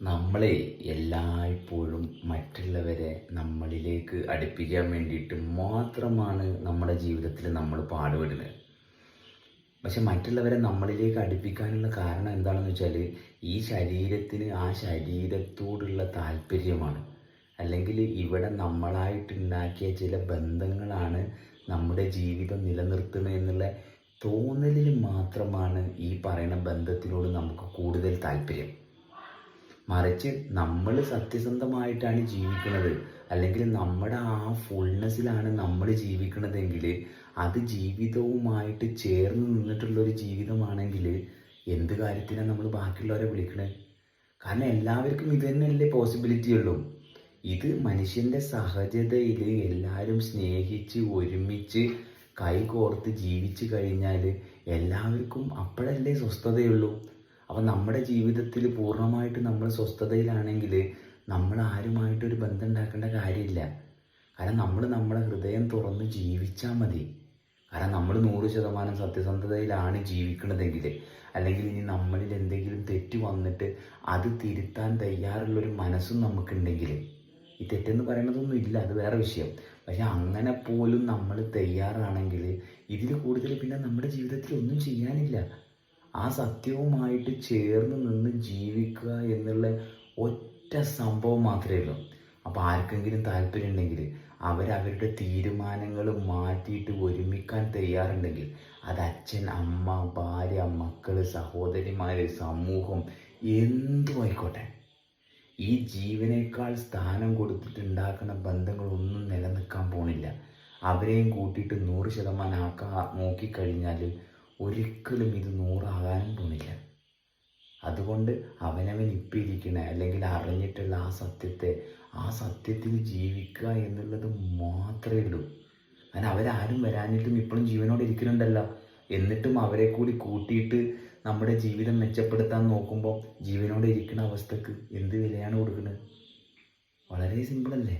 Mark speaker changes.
Speaker 1: നമ്മളെ എല്ലായ്പ്പോഴും മറ്റുള്ളവരെ നമ്മളിലേക്ക് അടുപ്പിക്കാൻ വേണ്ടിയിട്ട് മാത്രമാണ് നമ്മുടെ ജീവിതത്തിൽ നമ്മൾ പാടുപെടുന്നത്. പക്ഷെ മറ്റുള്ളവരെ നമ്മളിലേക്ക് അടുപ്പിക്കാനുള്ള കാരണം എന്താണെന്ന് വെച്ചാൽ ഈ ശരീരത്തിന് ആ ശരീരത്തോടുള്ള താല്പര്യമാണ്. അല്ലെങ്കിൽ ഇവിടെ നമ്മളായിട്ടുണ്ടാക്കിയ ചില ബന്ധങ്ങളാണ് നമ്മുടെ ജീവിതം നിലനിർത്തുന്നത് എന്നുള്ള തോന്നലിൽ മാത്രമാണ് ഈ പറയുന്ന ബന്ധത്തിനോട് നമുക്ക് കൂടുതൽ താല്പര്യം. മറിച്ച് നമ്മൾ സത്യസന്ധമായിട്ടാണ് ജീവിക്കുന്നത് അല്ലെങ്കിൽ നമ്മുടെ ആ ഫുൾനെസ്സിലാണ് നമ്മൾ ജീവിക്കണതെങ്കിൽ അത് ജീവിതവുമായിട്ട് ചേർന്ന് നിന്നിട്ടുള്ള ഒരു ജീവിതമാണെങ്കിൽ എന്ത് കാര്യത്തിനാണ് നമ്മൾ ബാക്കിയുള്ളവരെ വിളിക്കണേ? കാരണം എല്ലാവർക്കും ഇത് തന്നെയല്ലേ പോസിബിലിറ്റി ഉള്ളൂ ഇത് മനുഷ്യന്റെ സഹജതയിൽ എല്ലാവരും സ്നേഹിച്ച് ഒരുമിച്ച് കൈകോർത്ത് ജീവിച്ചു കഴിഞ്ഞാൽ എല്ലാവർക്കും അപ്പോഴല്ലേ സ്വസ്ഥതയുള്ളൂ. അപ്പം നമ്മുടെ ജീവിതത്തിൽ പൂർണമായിട്ട് നമ്മൾ സ്വസ്ഥതയിലാണെങ്കിൽ നമ്മൾ ആരുമായിട്ടൊരു ബന്ധം ഉണ്ടാക്കേണ്ട കാര്യമില്ല. കാരണം നമ്മൾ നമ്മളെ ഹൃദയം തുറന്ന് ജീവിച്ചാൽ മതി. കാരണം നമ്മൾ നൂറ് ശതമാനം സത്യസന്ധതയിലാണ് ജീവിക്കണതെങ്കിൽ അല്ലെങ്കിൽ ഇനി നമ്മളിൽ എന്തെങ്കിലും തെറ്റ് വന്നിട്ട് അത് തിരുത്താൻ തയ്യാറുള്ളൊരു മനസ്സും നമുക്കുണ്ടെങ്കിൽ. ഈ തെറ്റെന്ന് പറയണതൊന്നും ഇല്ല അത് വേറെ വിഷയം. പക്ഷെ അങ്ങനെ പോലും നമ്മൾ തയ്യാറാണെങ്കിൽ ഇതിൽ കൂടുതൽ പിന്നെ നമ്മുടെ ജീവിതത്തിൽ ഒന്നും ചെയ്യാനില്ല. ആ സത്യവുമായിട്ട് ചേർന്ന് നിന്ന് ജീവിക്കുക എന്നുള്ള ഒറ്റ സംഭവം മാത്രമേ ഉള്ളൂ. അപ്പോൾ ആർക്കെങ്കിലും താല്പര്യം ഉണ്ടെങ്കിൽ അവരവരുടെ തീരുമാനങ്ങൾ മാറ്റിയിട്ട് ഒരുമിക്കാൻ തയ്യാറുണ്ടെങ്കിൽ അത് അച്ഛൻ അമ്മ ഭാര്യ മക്കൾ സഹോദരിമാർ സമൂഹം എന്തും ആയിക്കോട്ടെ. ഈ ജീവനേക്കാൾ സ്ഥാനം കൊടുത്തിട്ടുണ്ടാക്കുന്ന ബന്ധങ്ങളൊന്നും നിലനിൽക്കാൻ പോണില്ല. അവരെയും കൂട്ടിയിട്ട് നൂറ് ശതമാനം ആക്കാൻ നോക്കിക്കഴിഞ്ഞാൽ ഒരിക്കലും ഇത് നൂറാകാനും പോണില്ല അതുകൊണ്ട് അവനവൻ ഇപ്പിരിക്കണ അല്ലെങ്കിൽ അറിഞ്ഞിട്ടുള്ള ആ സത്യത്തെ ആ സത്യത്തിൽ ജീവിക്കുക എന്നുള്ളത് മാത്രമേ ഉള്ളൂ. കാരണം അവരാരും വരാനിട്ടും ഇപ്പോഴും ജീവനോടെ ഇരിക്കുന്നുണ്ടല്ലോ. എന്നിട്ടും അവരെ കൂടി കൂട്ടിയിട്ട് നമ്മുടെ ജീവിതം മെച്ചപ്പെടുത്താൻ നോക്കുമ്പോൾ ജീവനോടെ ഇരിക്കുന്ന അവസ്ഥക്ക് എന്ത് വിലയാണ് കൊടുക്കുന്നത്? വളരെ സിമ്പിളല്ലേ